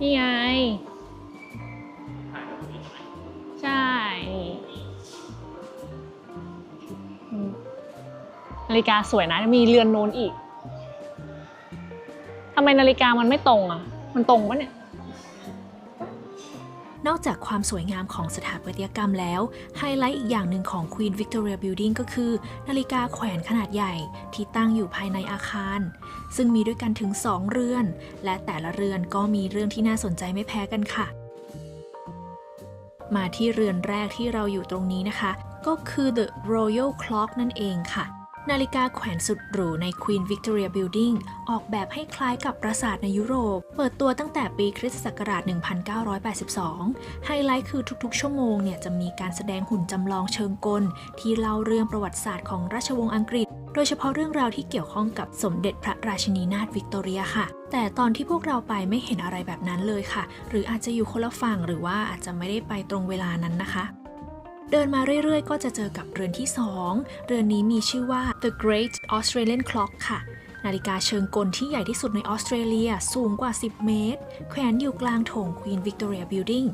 นี่ไง ใช่นาฬิกาสวยนะ มีเรือนโน้นอีกทำไมนาฬิกามันไม่ตรงอะ มันตรงปะเนี่ย นอกจากความสวยงามของสถาปัตยกรรมแล้ว ไฮไลท์อีกอย่างหนึ่งของ Queen Victoria Building ก็คือ นาฬิกาแขวนขนาดใหญ่ที่ตั้งอยู่ภายในอาคาร ซึ่งมีด้วยกันถึง 2 เรือน และแต่ละเรือนก็มีเรื่องที่น่าสนใจไม่แพ้กันค่ะ มาที่เรือนแรกที่เราอยู่ตรงนี้นะคะ ก็คือ The Royal Clock นั่นเองค่ะ นาฬิกาแขวนสุดหรูใน Queen Victoria Building ออกแบบให้คล้ายกับปราสาทในยุโรป เปิดตัวตั้งแต่ปีคริสตศักราช 1982 ไฮไลท์คือทุกๆ ชั่วโมงเนี่ยจะมีการแสดงหุ่นจำลองเชิงกล ที่เล่าเรื่องประวัติศาสตร์ของราชวงศ์อังกฤษ โดยเฉพาะเรื่องราวที่เกี่ยวข้องกับสมเด็จพระราชินีนาถวิกตอเรียค่ะ แต่ตอนที่พวกเราไปไม่เห็นอะไรแบบนั้นเลยค่ะ หรืออาจจะอยู่คนละฝั่งหรือว่าอาจจะไม่ได้ไปตรงเวลานั้นนะคะ เดินมาเรื่อยๆ ก็จะเจอกับเรือนที่ 2 เรือนนี้มีชื่อว่า The Great Australian Clock ค่ะ นาฬิกาเชิงกลที่ใหญ่ที่สุดในออสเตรเลียสูงกว่า 10 เมตร แขวนอยู่กลางโถง Queen Victoria Building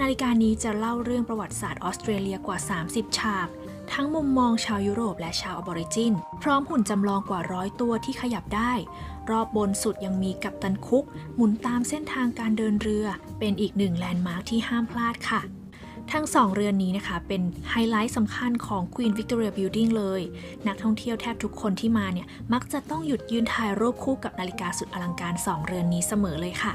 นาฬิกานี้จะเล่าเรื่องประวัติศาสตร์ออสเตรเลียกว่า 30 ฉาก ทั้งมุมมองชาวยุโรปและชาวอบอริจิน พร้อมหุ่นจำลองกว่าร้อยตัวที่ขยับได้ รอบบนสุดยังมีกัปตันคุก หมุนตามเส้นทางการเดินเรือ เป็นอีกหนึ่งแลนด์มาร์คที่ห้ามพลาดค่ะ ทั้งสองเรือนนี้นะคะ เป็นไฮไลท์สำคัญของ Queen Victoria Building เลย นักท่องเที่ยวแทบทุกคนที่มาเนี่ย มักจะต้องหยุดยืนถ่ายรูปคู่กับนาฬิกาสุดอลังการ 2 เรือนนี้เสมอเลยค่ะ